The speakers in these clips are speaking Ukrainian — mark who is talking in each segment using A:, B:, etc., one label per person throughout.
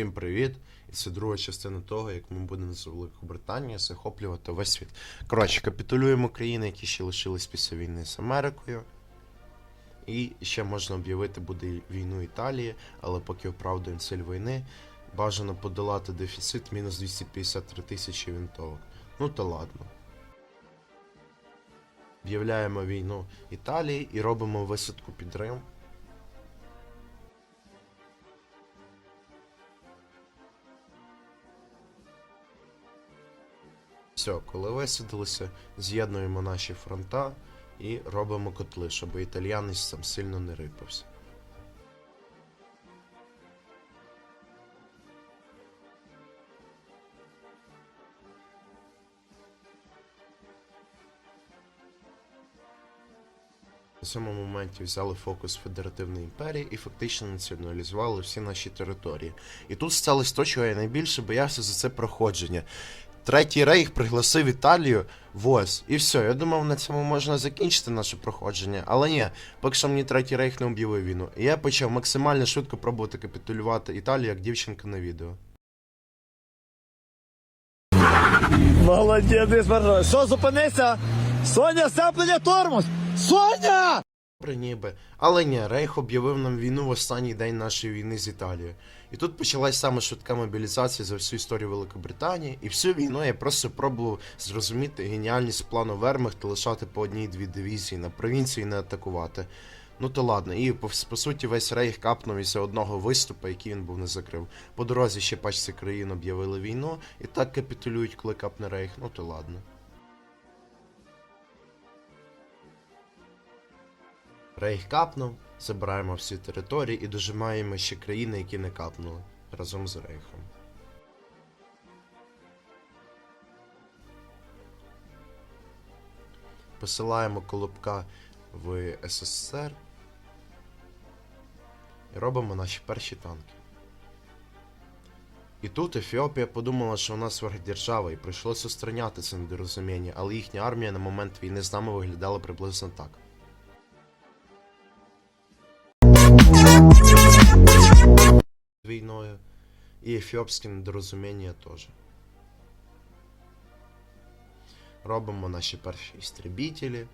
A: Всім привіт! І це друга частина того, як ми будемо з Великобританії захоплювати весь світ. Коротше, капітулюємо країни, які ще лишились після війни з Америкою. І ще можна об'явити буде війну Італії, але поки оправдуємо ціль війни, бажано подолати дефіцит мінус 253 тисячі вінтовок. Ну то ладно. Об'являємо війну Італії і робимо висадку під Рим. Все, коли висадилися, з'єднуємо наші фронта і робимо котли, щоб італіянець там сильно не рипався. На цьому моменті взяли фокус Федеративної імперії і фактично націоналізували всі наші території. І тут сталося то, чого я найбільше боявся за це проходження. Третій рейх пригласив Італію в ОС. І все, я думав, на цьому можна закінчити наше проходження. Але ні, поки що мені третій рейх не об'явив війну. І я почав максимально швидко пробувати капітулювати Італію як дівчинка на відео.
B: Молодець. Що, зупинися? Соня, сцеплення тормоз! Соня!
A: Добре, ніби. Але ні, Рейх об'явив нам війну в останній день нашої війни з Італією. І тут почалась саме швидка мобілізація за всю історію Великобританії, і всю війну я просто пробував зрозуміти геніальність плану Вермахта лишати по одній-дві дивізії на провінції не атакувати. Ну то ладно, і по, по суті весь рейх капнув із одного виступу, який він був не закрив. По дорозі ще пачці країн об'явили війну, і так капітулюють, коли капне рейх, ну то ладно. Рейх капнув, забираємо всі території і дожимаємо ще країни, які не капнули разом з Рейхом. Посилаємо Колобка в СССР і робимо наші перші танки. І тут Ефіопія подумала, що нас сверхдержава, і прийшлося устраняти це недорозуміння, але їхня армія на момент війни з нами виглядала приблизно так. І ефіопське недорозуміння теж. Робимо наші перші істребітелі.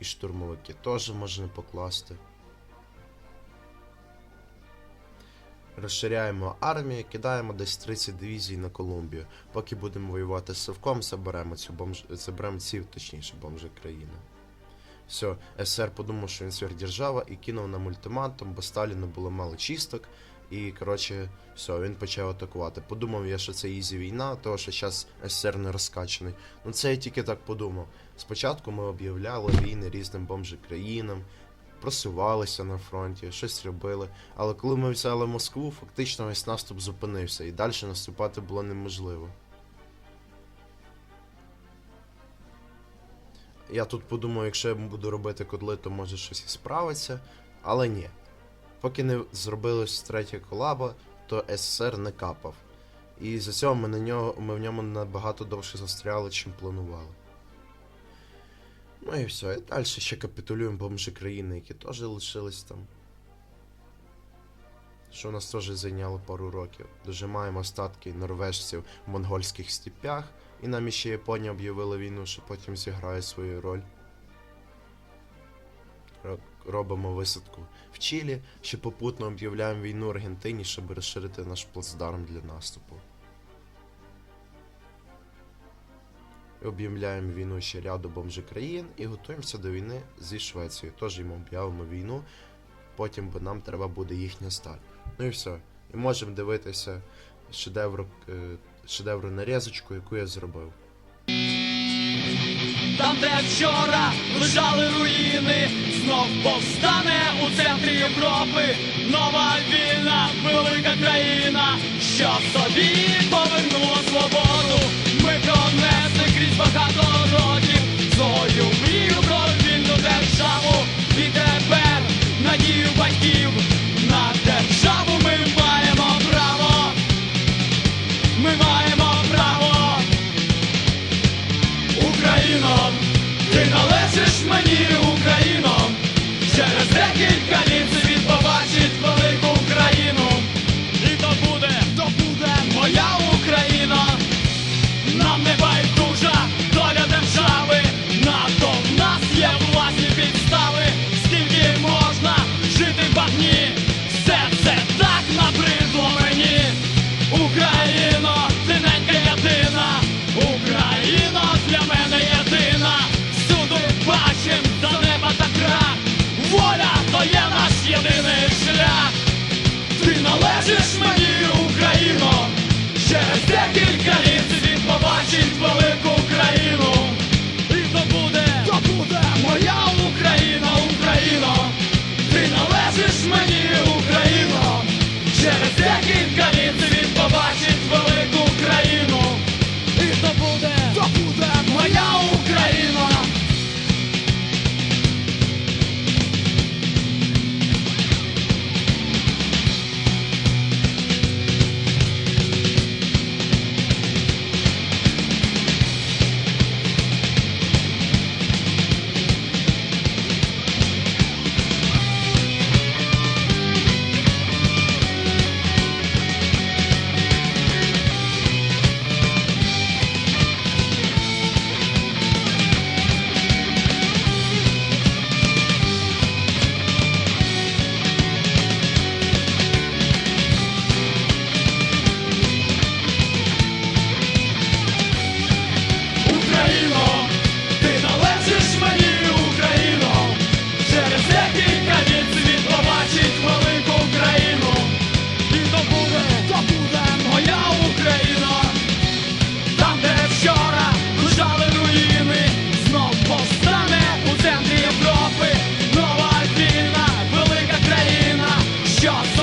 A: І штурмовики теж можна покласти. Розширяємо армію, кидаємо десь 30 дивізій на Колумбію. Поки будемо воювати з Совком, заберемо цю бомж... заберемо ці, точніше, бомжі країни. Все, СР подумав, що він сверхдержава і кинув нам ультиматум, бо Сталіну було мало чисток. І, коротше, все, він почав атакувати. Подумав я, що це ізі війна, того що зараз СССР не розкачаний. Ну це я тільки так подумав. Спочатку ми об'являли війни різним бомжі країнам, просувалися на фронті, щось робили. Але коли ми взяли Москву, фактично весь наступ зупинився, і далі наступати було неможливо. Я тут подумав, якщо я буду робити котли, то може щось і справиться. Але ні. Поки не зробилось третя колаба, то СССР не капав. І за цього ми на нього ми в ньому набагато довше застряли, чим планували. Ну і все, і далі ще капітулюємо бомжі країни, які теж лишились там. Що у нас теж зайняло пару років. Дожимаємо остатки норвежців в монгольських степях. І нам іще Японія об'явила війну, що потім зіграє свою роль. Ро- Робимо висадку в Чилі, ще попутно об'являємо війну Аргентині, щоб розширити наш плацдарм для наступу. Об'являємо війну ще ряду бомжі країн і готуємося до війни зі Швецією. Теж їм об'явимо війну, потім бо нам треба буде їхня сталь. Ну і все. І можемо дивитися шедевру, е, шедевру нарізочку, яку я зробив.
C: Там, де вчора лежали руїни, знов повстане у центрі Європи. Нова вільна, велика країна, що собі повернула свободу.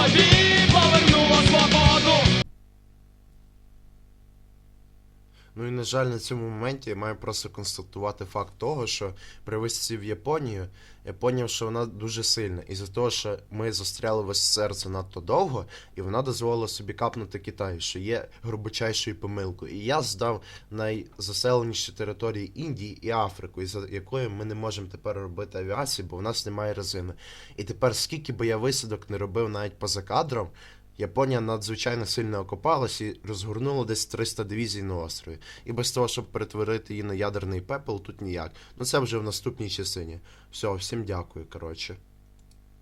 C: might be
A: на жаль, на цьому моменті я маю просто констатувати факт того, що при висці в Японію я поняв, що вона дуже сильна. І за того, що ми застряли в СССР занадто довго, і вона дозволила собі капнути Китай, що є грубочайшою помилкою. І я здав найзаселеніші території Індії і Африку, із якою ми не можемо тепер робити авіацію, бо в нас немає резини. І тепер, скільки би я висадок не робив навіть поза кадром, Японія надзвичайно сильно окопалась і розгорнула десь 300 дивізій на острові. І без того, щоб перетворити її на ядерний пепел, тут ніяк. Ну це вже в наступній частині. Все, всім дякую, коротше.